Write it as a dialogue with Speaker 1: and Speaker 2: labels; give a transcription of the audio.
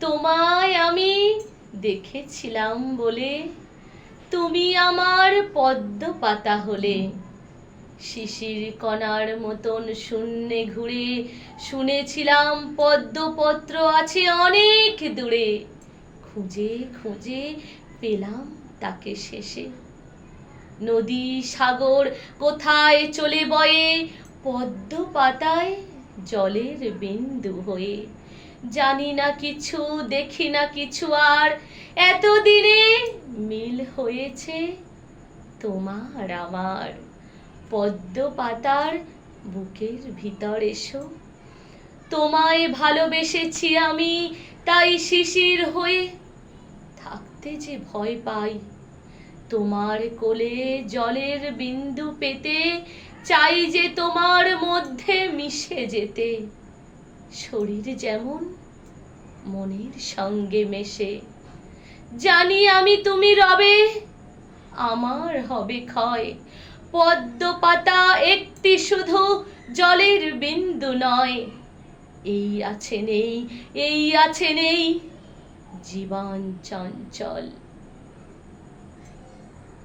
Speaker 1: তোমায় আমি দেখেছিলাম বলে, তুমি আমার পদ্ম পাতা হলে। শিশির কণার মতন শূন্যে ঘুরে শুনেছিলাম পদ্মপত্র আছে অনেক দূরে। খুঁজে খুঁজে পেলাম তাকে শেষে। নদী সাগর কোথায় চলে বয়ে পদ্ম পাতায় জলের বিন্দু হয়ে। জানি না কিছু, দেখি না কিছু আর। এতদিনে মিল হয়েছে তোমার আমার। পদ্ম পাতার বুকের ভিতর এসো। তোমায় ভালোবেসেছি আমি, তাই শিশির হয়ে থাকতে যে ভয় পাই। তোমার কোলে জলের বিন্দু পেতে চাই যে তোমার মধ্যে মিশে যেতে। শরীর যেমন মনের সঙ্গে মেশে। জানি আমি তুমি রবে, আমার হবে ক্ষয়। পদ্ম পাতা একটি শুধু জলের বিন্দু নয়। এই আছে নেই, এই আছে নেই, জীবন চঞ্চল।